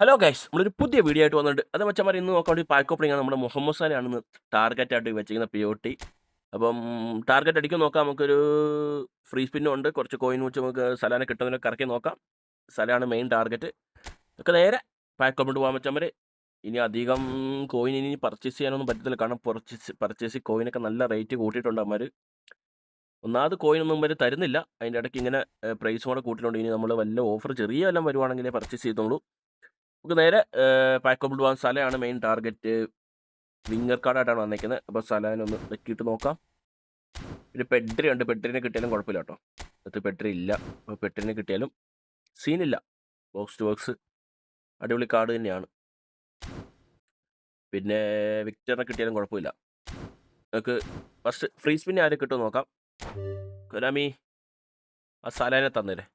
Hello guys നമ്മളൊരു പുതിയ video ആയിട്ട് വന്നിട്ടുണ്ട്. അത് മച്ചന്മാർ ഇന്ന് നോക്കാൻ വേണ്ടി പാക്ക് ഓപ്പണിംഗ് ആണ് നമ്മുടെ മുഹമ്മദ് ഇന്ന് ടാർഗറ്റ് ആയിട്ട് വെച്ചിരിക്കുന്ന പി ഒ ടി അപ്പം ടാർഗറ്റ് അടിക്കാൻ നോക്കാം. നമുക്കൊരു ഫ്രീ സ്പിന്നും ഉണ്ട്. കുറച്ച് കോയിൻ വെച്ച് നമുക്ക് സലാനെ കിട്ടുന്നതിനൊക്കെ കറക്കി നോക്കാം. സലാണ് മെയിൻ ടാർഗറ്റ് ഒക്കെ നേരെ പാക്ക് ഓപ്പൺ പോകാൻ മച്ചന്മാർ ഇനി അധികം കോയിൻ ഇനി പർച്ചേസ് ചെയ്യാനൊന്നും പറ്റത്തില്ല. കാരണം പർച്ചേസ് പർച്ചേസ് കോയിനൊക്കെ നല്ല റേറ്റ് കൂട്ടിയിട്ടുണ്ട് അമ്മര് ഒന്നാമത് കോയിൻ ഒന്നും വരെ തരുന്നില്ല. അതിന്റെ ഇടയ്ക്ക് ഇങ്ങനെ പ്രൈസ് കൂടെ കൂട്ടിയിട്ടുണ്ട്. ഇനി നമ്മൾ വല്ല ഓഫർ ചെറിയ വല്ലതും വരുവാണെങ്കിലേ പർച്ചേസ് ചെയ്തോളൂ നമുക്ക് നേരെ പാക്കബിൾ പോകാൻ സലയാണ് മെയിൻ ടാർഗറ്റ് വിങ്ങർ കാർഡായിട്ടാണ് വന്നേക്കുന്നത്. അപ്പോൾ സലാനൊന്ന് വെക്കിയിട്ട് നോക്കാം. പിന്നെ പെഡ്രി ഉണ്ട്. പെഡ്രിനെ കിട്ടിയാലും കുഴപ്പമില്ല കേട്ടോ. അത് പെഡ്രി ഇല്ല. അപ്പോൾ പെഡ്രിനെ കിട്ടിയാലും സീനില്ല ബോക്സ് ടു ബോക്സ് അടിപൊളി കാർഡ് തന്നെയാണ്. പിന്നെ വിക്ടറിനെ കിട്ടിയാലും കുഴപ്പമില്ല. നമുക്ക് ഫസ്റ്റ് ഫ്രീ സ്പിന്നെ ആരെ കിട്ടുമോ നോക്കാം. കൊലാമി ആ സലാനെ തന്നേരെ.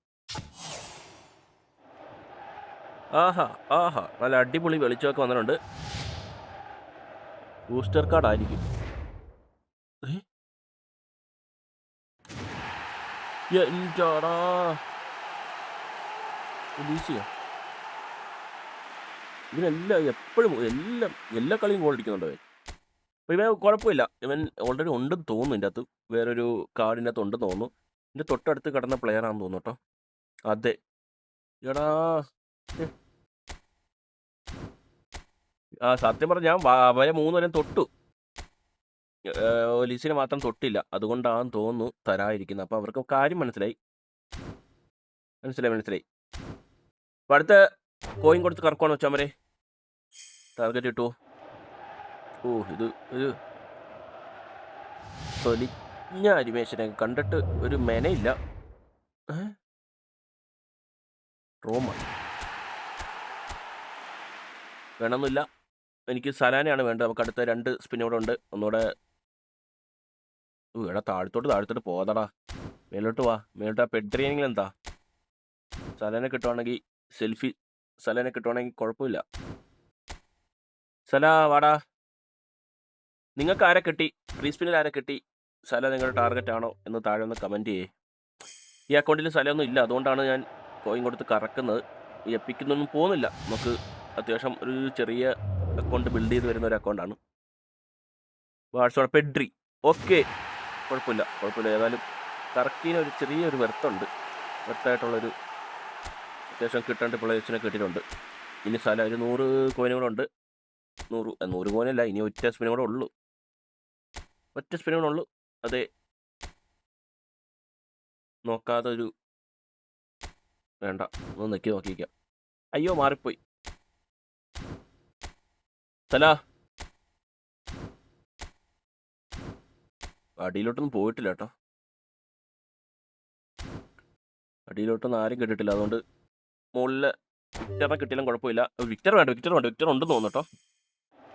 ആഹാ ആഹാ. നല്ല അടിപൊളി വെളിച്ചമൊക്കെ വന്നിട്ടുണ്ട്. ബൂസ്റ്റർ കാർഡ് ആയിരിക്കും ഇവനെല്ലാം എപ്പോഴും എല്ലാം എല്ലാ കളിയും ഗോൾ അടിക്കുന്നുണ്ട് അപ്പോൾ ഇവൻ കുഴപ്പമില്ല. ഇവൻ ഓൾറെഡി ഉണ്ടെന്ന് തോന്നുന്നു ഇതിന്റെ അകത്ത്. വേറൊരു കാർഡിന്റെ അകത്ത് ഉണ്ടെന്ന് തോന്നുന്നു. ഇതിന്റെ തൊട്ടടുത്ത് കിടന്ന പ്ലെയർ ആണെന്ന് തോന്നുന്നു കേട്ടോ. അതെ. എടാ. ആ സത്യം പറഞ്ഞാൽ ഞാൻ അവരെ മൂന്നുപേരും തൊട്ടു. ഒലീസിനെ മാത്രം തൊട്ടില്ല. അതുകൊണ്ടാണെന്ന് തോന്നുന്നു തരാതിരിക്കുന്നത് അപ്പോൾ അവർക്ക് കാര്യം മനസ്സിലായി. മനസ്സിലായി മനസ്സിലായി. അപ്പം അടുത്ത കോയിൻ കൊടുത്ത് കറക്കുവാണ് മരേ ടാർഗറ്റ് കിട്ടുമോ ഓ ഇത് ഒരു തൊലിഞ്ഞ അനിമേഷനെ കണ്ടിട്ട് ഒരു മെനയില്ല? റോമ വേണമെന്നില്ല. എനിക്ക് സലാനയാണ് വേണ്ടത്. നമുക്ക് അടുത്ത രണ്ട് സ്പിന്നോടെ ഉണ്ട്. ഒന്നുകൂടെ ഇവിടെ താഴത്തോട്ട് താഴത്തോട്ട് പോതടാ മേലോട്ട് വാ. മേലോട്ട് ആ പെഡ്രിയെങ്കിലും എന്താ? സലാനെ കിട്ടുവാണെങ്കിൽ സെൽഫി സലാനെ കിട്ടുവാണെങ്കിൽ കുഴപ്പമില്ല. സല വാടാ. നിങ്ങൾക്ക് ആരെ കിട്ടി ഫ്രീ സ്പിന്നിൽ ആരെ കിട്ടി? സല നിങ്ങളുടെ ടാർഗറ്റ് ആണോ എന്ന് താഴെ ഒന്ന് കമന്റ് ചെയ്യേ. ഈ അക്കൗണ്ടിൽ സ്ഥലമൊന്നും ഇല്ല. അതുകൊണ്ടാണ് ഞാൻ കോയിൻ കൊടുത്ത് കറക്കുന്നത്. എപ്പിക്കുന്നൊന്നും പോകുന്നില്ല. നമുക്ക് അത്യാവശ്യം ഒരു ചെറിയ അക്കൗണ്ട് ബിൽഡ് ചെയ്ത് വരുന്ന ഒരു അക്കൗണ്ടാണ് വാട്സോൺ പെഡ്രി. ഓക്കെ കുഴപ്പമില്ല. കുഴപ്പമില്ല. ഏതായാലും കറക്റ്റിന് ഒരു ചെറിയൊരു വെർത്തുണ്ട്. വെർത്തായിട്ടുള്ളൊരു അത്യാവശ്യം കിട്ടേണ്ട പ്ലേയേഴ്സിനെ കിട്ടിയിട്ടുണ്ട്. ഇനി സ്ഥലം ഒരു നൂറ് കോയിനുകളുണ്ട് നൂറ് നൂറ് കോയിനല്ല ഇനി ഒറ്റ സ്പിനും കൂടെ ഉള്ളൂ. ഒറ്റ സ്പിനും കൂടെ ഉള്ളൂ. അതെ. നോക്കാതെ ഒരു വേണ്ട. ഒന്ന് നെക്കി നോക്കിയിരിക്കാം അയ്യോ മാറിപ്പോയി. തല അടിയിലോട്ടൊന്നും പോയിട്ടില്ല കേട്ടോ. അടിയിലോട്ടൊന്നും ആരും കേട്ടിട്ടില്ല. അതുകൊണ്ട് മുകളിൽ വിക്ടറിനെ കിട്ടിയാലും കുഴപ്പമില്ല. വിക്ടർ വേണ്ട വിക്ടർ വേണ്ട വിക്ടർ ഉണ്ടെന്ന് തോന്നുന്നു കേട്ടോ.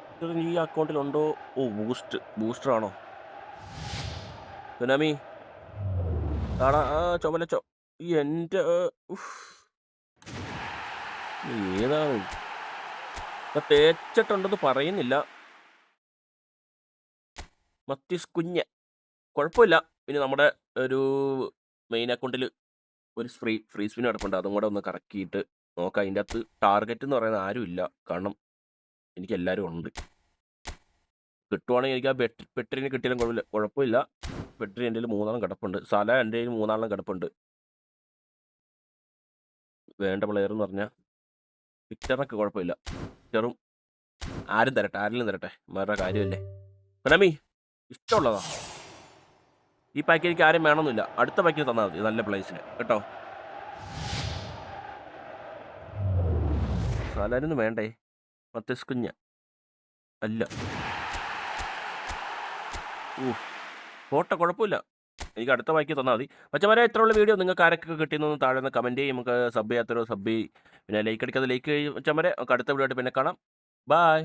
വിക്ടർ ഈ അക്കൗണ്ടിലുണ്ടോ ഓ ബൂസ്റ്റ് ബൂസ്റ്റർ ആണോ? സുനാമി ആടാ ആ ചുമലച്ചോ ഈ എന്റെ. ഏതാണ്? തേച്ചിട്ടുണ്ടെന്ന് പറയുന്നില്ല. മത്തീസ് കുഞ്ഞ്. കുഴപ്പമില്ല. പിന്നെ നമ്മുടെ ഒരു മെയിൻ അക്കൗണ്ടിൽ ഒരു ഫ്രീ ഫ്രീ സ്പിൻ കിടപ്പുണ്ട്. അതും കൂടെ ഒന്ന് കറക്കിയിട്ട് നോക്കാം. അതിന്റെ അകത്ത് ടാർഗറ്റ് എന്ന് പറയുന്നത് ആരും ഇല്ല. കാരണം എനിക്ക് എല്ലാവരും ഉണ്ട്. കിട്ടുവാണെങ്കിൽ എനിക്ക് ആ ബെറ്റ് ബെറ്ററിന് കിട്ടിയാലും കുഴപ്പമില്ല. കുഴപ്പമില്ല. ബെറ്ററി എന്റെ മൂന്നാളം കിടപ്പുണ്ട്. സല എന്റെ മൂന്നാളം കിടപ്പുണ്ട്. വേണ്ട പ്ലെയർ എന്ന് പറഞ്ഞാൽ വിക്ടറിനൊക്കെ കുഴപ്പമില്ല. വിക്ടറും ആരും തരട്ടെ ആരെങ്കിലും തരട്ടെ വേറെ കാര്യമല്ലേ? പ്രണമി ഇഷ്ടമുള്ളതാ. ഈ പാക്ക് എനിക്ക് ആരും വേണമെന്നില്ല. അടുത്ത പാക്കിന് തന്നാൽ മതി നല്ല പ്ലേസിന് കേട്ടോ? സാലാരൊന്നും വേണ്ടേ? മത്തസ് കുഞ്ഞ അല്ല. ഓ ഫോട്ടോ കുഴപ്പമില്ല. എനിക്ക് അടുത്ത വായിക്ക് തന്നാൽ മതി. മച്ചമാരെ എത്രയുള്ള വീഡിയോ നിങ്ങൾക്ക് ആരൊക്കെ കിട്ടിയെന്നൊന്ന് താഴെ നിന്ന് കമന്റ് ചെയ്യും. നമുക്ക് സബ് ചെയ്യാത്തവരോ സബ് ചെയ്യും പിന്നെ ലൈക്ക് അടിക്കാതെ ലൈക്ക് ചെയ്യും. മച്ചമാരെ നമുക്ക് അടുത്ത വീഡിയോ ആയിട്ട് പിന്നെ കാണാം. ബായ്